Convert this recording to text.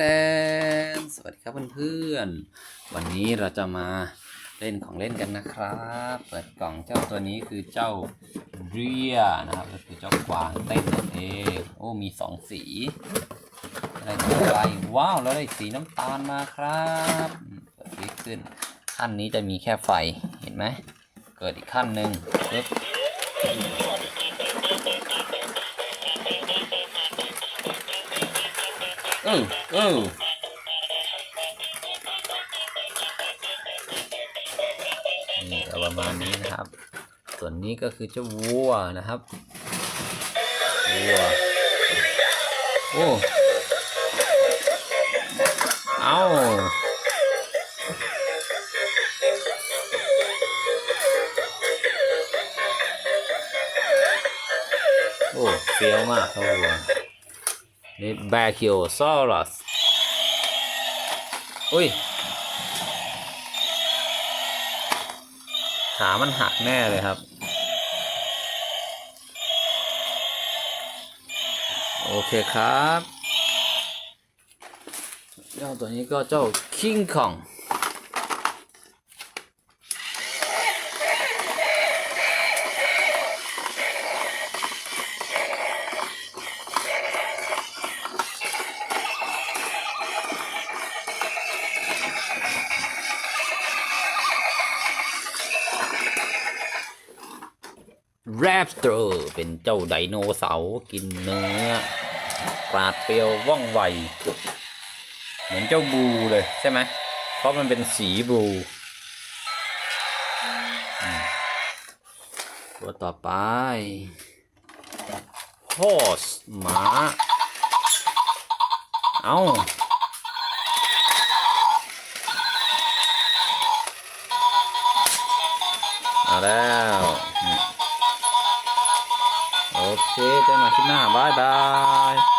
แดนสวัสดีครับเพื่อนๆ วันนี้เราจะมาเล่นของเล่นกันนะครับ เปิดกล่องเจ้าตัวนี้คือเจ้าเรียนะครับก็คือเจ้ากวางเต้นนั่นเองโอ้มีสองสีอะไรวอะไรว้าวแล้วได้สีน้ำตาลมาครับเปิดคลิกขึ้นขั้นนี้จะมีแค่ไฟเห็นไหมเกิดอีกขั้นหนึ่งปึ๊บ ออเออนี่ก็ประมาณนี้นะครับ ส่วนนี้ก็คือเจ้าวัวนะครับวัวโอ้เอาโอ้เฟี้ยวมากครับวัว นี่แบคิโอซอรัสอุ้ย ขามันหักแน่เลยครับ โอเคครับเจ้าตัวนี้ก็เจ้าคิงคอง แรปสเตอร์เป็นเจ้าไดโนเสาร์กินเนื้อปราดเปรียวว่องไว เหมือนเจ้าบลูเลยใช่ไหม เพราะมันเป็นสีบูตัวต่อไป horse หมาเอาเอาแล้ว เคเจอกันใหม่คลิปหน้าบายบาย